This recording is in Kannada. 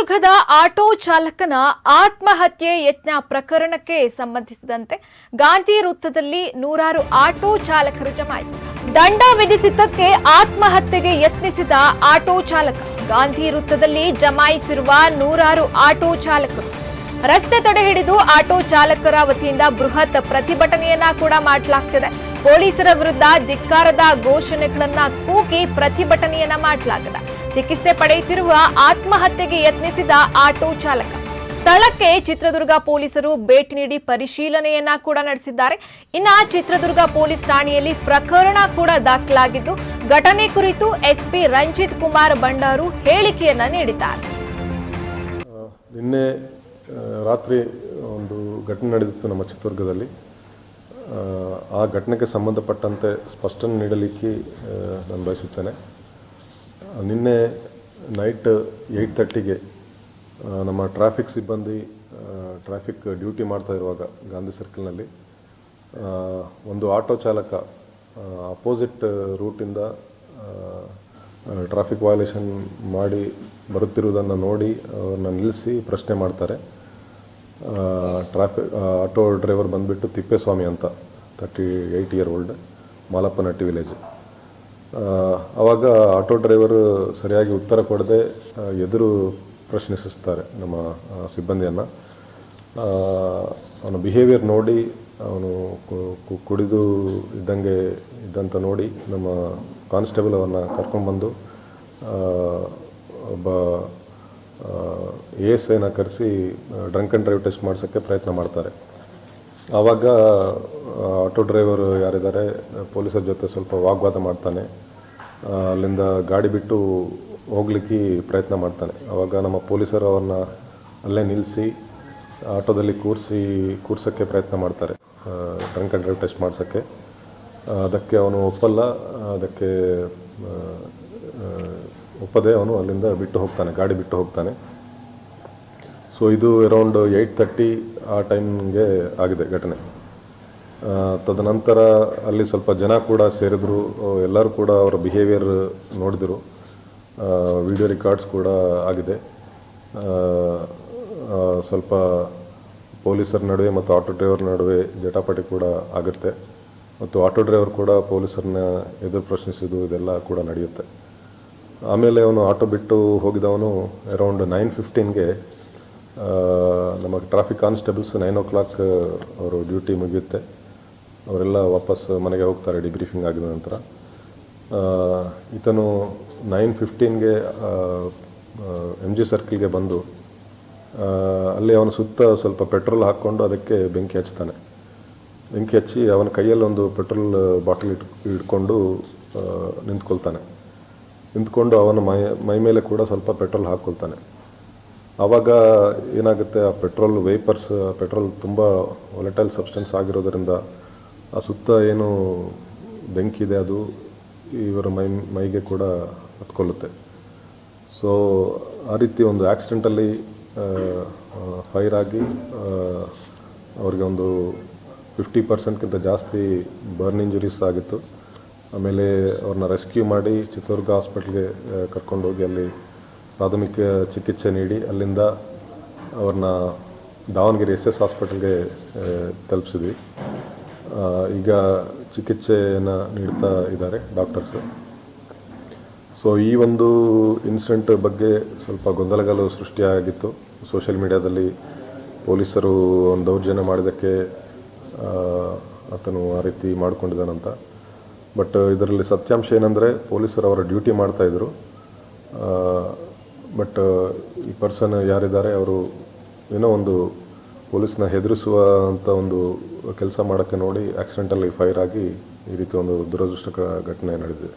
ಚಿತ್ರದುರ್ಗದ ಆಟೋ ಚಾಲಕನ ಆತ್ಮಹತ್ಯೆ ಯತ್ನ ಪ್ರಕರಣಕ್ಕೆ ಸಂಬಂಧಿಸಿದಂತೆ ಗಾಂಧಿ ವೃತ್ತದಲ್ಲಿ ನೂರಾರು ಆಟೋ ಚಾಲಕರು ಜಮಾಯಿಸಿದರು ದಂಡ ವಿಧಿಸಿದ್ದಕ್ಕೆ ಆತ್ಮಹತ್ಯೆಗೆ ಯತ್ನಿಸಿದ ಆಟೋ ಚಾಲಕ ಗಾಂಧಿ ವೃತ್ತದಲ್ಲಿ ಜಮಾಯಿಸಿರುವ ನೂರಾರು ಆಟೋ ಚಾಲಕರು. ರಸ್ತೆ ತಡೆ ಹಿಡಿದು ಆಟೋ ಚಾಲಕರ ವತಿಯಿಂದ ಬೃಹತ್ ಪ್ರತಿಭಟನೆಯನ್ನ ಕೂಡ ಮಾಡಲಾಗ್ತಿದೆ. ಪೊಲೀಸರ ವಿರುದ್ಧ ಧಿಕ್ಕಾರದ ಘೋಷಣೆಗಳನ್ನ ಕೂಗಿ ಪ್ರತಿಭಟನೆಯನ್ನ ಮಾಡಲಾಗಿದೆ. ಚಿಕಿತ್ಸೆ ಪಡೆಯುತ್ತಿರುವ ಆತ್ಮಹತ್ಯೆಗೆ ಯತ್ನಿಸಿದ ಆಟೋ ಚಾಲಕ. ಸ್ಥಳಕ್ಕೆ ಚಿತ್ರದುರ್ಗ ಪೊಲೀಸರು ಭೇಟಿ ನೀಡಿ ಪರಿಶೀಲನೆಯನ್ನ ಕೂಡ ನಡೆಸಿದ್ದಾರೆ. ಇನ್ನ ಚಿತ್ರದುರ್ಗ ಪೊಲೀಸ್ ಠಾಣೆಯಲ್ಲಿ ಪ್ರಕರಣ ಕೂಡ ದಾಖಲಾಗಿದ್ದು ಘಟನೆ ಕುರಿತು ಎಸ್ಪಿ ರಂಜಿತ್ ಕುಮಾರ್ ಬಂಡಾರು ಹೇಳಿಕೆಯನ್ನ ನೀಡಿದ್ದಾರೆ. ನಿನ್ನೆ ರಾತ್ರಿ ಒಂದು ಘಟನೆ ನಡೆದಿತ್ತು ನಮ್ಮ ಚಿತ್ರದುರ್ಗದಲ್ಲಿ. ಆ, ಘಟನೆಗೆ ಸಂಬಂಧಪಟ್ಟಂತೆ ಸ್ಪಷ್ಟನೆ ನೀಡಲಿಕ್ಕೆ ನಾನು ಬಯಸುತ್ತೇನೆ. ನಿನ್ನೆ ನೈಟ್ ಏಯ್ಟ್ ತರ್ಟಿಗೆ ನಮ್ಮ ಟ್ರಾಫಿಕ್ ಸಿಬ್ಬಂದಿ ಟ್ರಾಫಿಕ್ ಡ್ಯೂಟಿ ಮಾಡ್ತಾ ಇರುವಾಗ ಗಾಂಧಿ ಸರ್ಕಲ್ನಲ್ಲಿ ಒಂದು ಆಟೋ ಚಾಲಕ ಅಪೋಸಿಟ್ ರೂಟಿಂದ ಟ್ರಾಫಿಕ್ ವಯೋಲೇಷನ್ ಮಾಡಿ ಬರುತ್ತಿರುವುದನ್ನು ನೋಡಿ ಅವ್ರನ್ನ ನಿಲ್ಲಿಸಿ ಪ್ರಶ್ನೆ ಮಾಡ್ತಾರೆ. ಟ್ರಾಫಿಕ್ ಆಟೋ ಡ್ರೈವರ್ ಬಂದುಬಿಟ್ಟು ತಿಪ್ಪೇಸ್ವಾಮಿ ಅಂತ thirty eight year old Malappanatti village ಆವಾಗ ಆಟೋ ಡ್ರೈವರ್ ಸರಿಯಾಗಿ ಉತ್ತರ ಕೊಡದೆ ಎದುರು ಪ್ರಶ್ನಿಸಿಸ್ತಾರೆ ನಮ್ಮ ಸಿಬ್ಬಂದಿಯನ್ನು. ಅವನ ಬಿಹೇವಿಯರ್ ನೋಡಿ, ಅವನು ಕುಡಿದು ಇದ್ದಂಗೆ ಇದ್ದಂತ ನೋಡಿ ನಮ್ಮ ಕಾನ್ಸ್ಟೇಬಲ್ ಅವನ್ನ ಕರ್ಕೊಂಡ್ಬಂದು ಒಬ್ಬ ಎ ಎಸ್ ಐನ ಕರೆಸಿ ಡ್ರಂಕ್ ಆ್ಯಂಡ್ ಡ್ರೈವ್ ಟೆಸ್ಟ್ ಮಾಡಿಸೋಕ್ಕೆ ಪ್ರಯತ್ನ ಮಾಡ್ತಾರೆ. ಆವಾಗ ಆಟೋ ಡ್ರೈವರ್ ಯಾರಿದ್ದಾರೆ ಪೊಲೀಸರ ಜೊತೆ ಸ್ವಲ್ಪ ವಾಗ್ವಾದ ಮಾಡ್ತಾನೆ. ಅಲ್ಲಿಂದ ಗಾಡಿ ಬಿಟ್ಟು ಹೋಗ್ಲಿಕ್ಕೆ ಪ್ರಯತ್ನ ಮಾಡ್ತಾನೆ. ಆವಾಗ ನಮ್ಮ ಪೊಲೀಸರು ಅವ್ರನ್ನ ಅಲ್ಲೇ ನಿಲ್ಲಿಸಿ, ಆಟೋದಲ್ಲಿ ಕೂರಿಸಿ, ಕೂರ್ಸೋಕ್ಕೆ ಪ್ರಯತ್ನ ಮಾಡ್ತಾರೆ. ಡ್ರಂಕ್ ಆ್ಯಂಡ್ ಡ್ರೈವ್ ಟೆಸ್ಟ್ ಮಾಡ್ಸೋಕ್ಕೆ. ಅದಕ್ಕೆ ಅವನು ಒಪ್ಪಲ್ಲ. ಅದಕ್ಕೆ ಒಪ್ಪದೆ ಅವನು ಅಲ್ಲಿಂದ ಬಿಟ್ಟು ಹೋಗ್ತಾನೆ, ಗಾಡಿ ಬಿಟ್ಟು ಹೋಗ್ತಾನೆ. ಸೊ ಇದು ಅರೌಂಡ್ ಏಯ್ಟ್ ತರ್ಟಿ ಆ ಟೈಮ್ಗೆ ಆಗಿದೆ ಘಟನೆ. ತದನಂತರ ಅಲ್ಲಿ ಸ್ವಲ್ಪ ಜನ ಕೂಡ ಸೇರಿದ್ರು. ಎಲ್ಲರೂ ಕೂಡ ಅವರ ಬಿಹೇವಿಯರ್ ನೋಡಿದರು. ವಿಡಿಯೋ ರೆಕಾರ್ಡ್ಸ್ ಕೂಡ ಆಗಿದೆ. ಸ್ವಲ್ಪ ಪೊಲೀಸರ ನಡುವೆ ಮತ್ತು ಆಟೋ ಡ್ರೈವರ್ ನಡುವೆ ಜಟಾಪಟಿ ಕೂಡ ಆಗುತ್ತೆ. ಮತ್ತು ಆಟೋ ಡ್ರೈವರ್ ಕೂಡ ಪೊಲೀಸರನ್ನ ಎದುರು ಪ್ರಶ್ನಿಸಿದ್ದು ಇದೆಲ್ಲ ಕೂಡ ನಡೆಯುತ್ತೆ. ಆಮೇಲೆ ಅವನು ಆಟೋ ಬಿಟ್ಟು ಹೋಗಿದವನು ಅರೌಂಡ್ ನೈನ್ ಫಿಫ್ಟೀನ್ಗೆ ನಮ್ಮ traffic constables nine o'clock ಅವರು ಡ್ಯೂಟಿ ಮುಗಿಯುತ್ತೆ. ಅವರೆಲ್ಲ ವಾಪಸ್ ಮನೆಗೆ ಹೋಗ್ತಾರೆ ಡಿಬ್ರೀಫಿಂಗ್ ಆಗಿದ ನಂತರ. ಈತನು ನೈನ್ ಫಿಫ್ಟೀನ್ಗೆ ಎಂ ಜಿ ಸರ್ಕಲ್ಗೆ ಬಂದು ಅಲ್ಲಿ ಅವನ ಸುತ್ತ ಸ್ವಲ್ಪ ಪೆಟ್ರೋಲ್ ಹಾಕ್ಕೊಂಡು ಅದಕ್ಕೆ ಬೆಂಕಿ ಹಚ್ತಾನೆ. ಬೆಂಕಿ ಹಚ್ಚಿ ಅವನ ಕೈಯಲ್ಲಿ ಒಂದು ಪೆಟ್ರೋಲ್ ಬಾಟಲ್ ಇಟ್, ಇಟ್ಕೊಂಡು ನಿಂತ್ಕೊಳ್ತಾನೆ. ನಿಂತ್ಕೊಂಡು ಅವನ ಮೈ ಮೈ ಮೇಲೆ ಕೂಡ ಸ್ವಲ್ಪ ಪೆಟ್ರೋಲ್ ಹಾಕ್ಕೊಳ್ತಾನೆ. ಆವಾಗ ಏನಾಗುತ್ತೆ, ಆ ಪೆಟ್ರೋಲ್ ವೇಪರ್ಸ್ ಪೆಟ್ರೋಲ್ ತುಂಬ ಒಲೆಟೈಲ್ ಸಬ್ಸ್ಟೆನ್ಸ್ ಆಗಿರೋದರಿಂದ ಆ ಸುತ್ತ ಏನು ಬೆಂಕಿ ಇದೆ ಅದು ಇವರ ಮೈ, ಮೈಗೆ ಕೂಡ ಹತ್ಕೊಳ್ಳುತ್ತೆ. ಸೊ ಆ ರೀತಿ ಒಂದು ಆಕ್ಸಿಡೆಂಟಲ್ಲಿ ಫೈರ್ ಆಗಿ ಅವ್ರಿಗೆ ಒಂದು ಫಿಫ್ಟಿ ಪರ್ಸೆಂಟ್ಗಿಂತ ಜಾಸ್ತಿ ಬರ್ನ್ ಇಂಜುರೀಸ್ ಆಗಿತ್ತು. ಆಮೇಲೆ ಅವ್ರನ್ನ ರೆಸ್ಕ್ಯೂ ಮಾಡಿ ಚಿತ್ರದುರ್ಗ ಹಾಸ್ಪಿಟ್ಲ್ಗೆ ಕರ್ಕೊಂಡೋಗಿ ಅಲ್ಲಿ ಪ್ರಾಥಮಿಕ ಚಿಕಿತ್ಸೆ ನೀಡಿ ಅಲ್ಲಿಂದ ಅವ್ರನ್ನ ದಾವಣಗೆರೆ ಎಸ್ ಎಸ್ ಹಾಸ್ಪಿಟಲ್ಗೆ ತಲುಪಿಸಿದ್ವಿ. ಈಗ ಚಿಕಿತ್ಸೆಯನ್ನು ನೀಡ್ತಾ ಇದ್ದಾರೆ ಡಾಕ್ಟರ್ಸು. ಸೊ, ಈ ಒಂದು ಇನ್ಸಿಡೆಂಟ್ ಬಗ್ಗೆ ಸ್ವಲ್ಪ ಗೊಂದಲಗಳು ಸೃಷ್ಟಿಯಾಗಿತ್ತು. ಸೋಷಿಯಲ್ ಮೀಡಿಯಾದಲ್ಲಿ ಪೊಲೀಸರು ಒಂದು ದೌರ್ಜನ್ಯ ಮಾಡಿದ್ದಕ್ಕೆ ಆತನು ಆ ರೀತಿ ಮಾಡಿಕೊಂಡಿದ್ದಾನಂತ. ಬಟ್ ಇದರಲ್ಲಿ ಸತ್ಯಾಂಶ ಏನಂದರೆ ಪೊಲೀಸರು ಅವರ ಡ್ಯೂಟಿ ಮಾಡ್ತಾಯಿದ್ರು ಬಟ್ ಈ ಪರ್ಸನ್ ಯಾರಿದ್ದಾರೆ, ಅವರು ಏನೋ ಒಂದು ಪೊಲೀಸ್ನ ಹೆದರಿಸುವ ಅಂತ ಒಂದು ಕೆಲಸ ಮಾಡೋಕ್ಕೆ ನೋಡಿ ಆಕ್ಸಿಡೆಂಟಲ್ಲಿ ಫೈರ್ ಆಗಿ ಈ ರೀತಿ ಒಂದು ದುರದೃಷ್ಟಕರ ಘಟನೆ ನಡೆದಿದೆ.